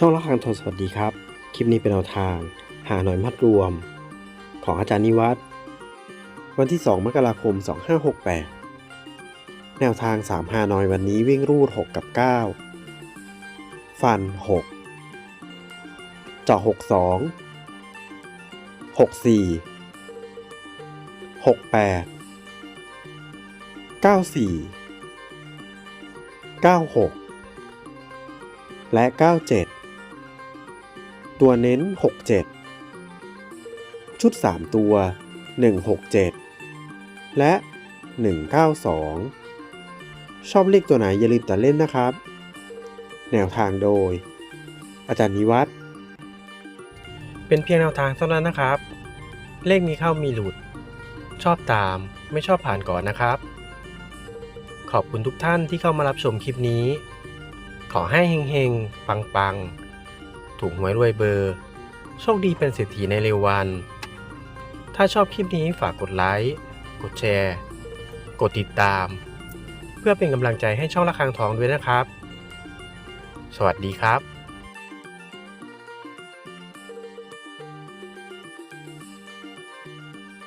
ช่องละครังทนสวัสดีครับ คลิปนี้เป็นแนวทาง หาหน่อยมัดรวม ของอาจารย์นิวัฒน์วันที่ 2 มกราคม 2568 แนวทาง 3 หาหน่อยวันนี้วิ่งรูด 6 กับ 9 ฟัน 6 เจาะ 62 64 68 94 96 และ 97 ตัวเน้น 67 ชุด 3 ตัว 167 และ 192 ชอบเลขตัวไหนอย่าลืมตัดเล่นนะครับ แนวทางโดย อาจารย์นิวัฒน์เป็นเพียงแนวทางเท่านั้นนะครับ เลขมีเข้ามีหลุด ชอบตามไม่ชอบผ่านก่อนนะครับ ขอบคุณทุกท่านที่เข้ามารับชมคลิปนี้ ขอให้เฮงๆ ปังๆ ถูกหวยรวยเบอร์ โชคดีเป็นเศรษฐีในเร็ววัน ถ้าชอบคลิปนี้ฝากกดไลค์กดแชร์ กดติดตาม เพื่อเป็นกำลังใจให้ช่องระฆังทองด้วยนะครับ สวัสดีครับ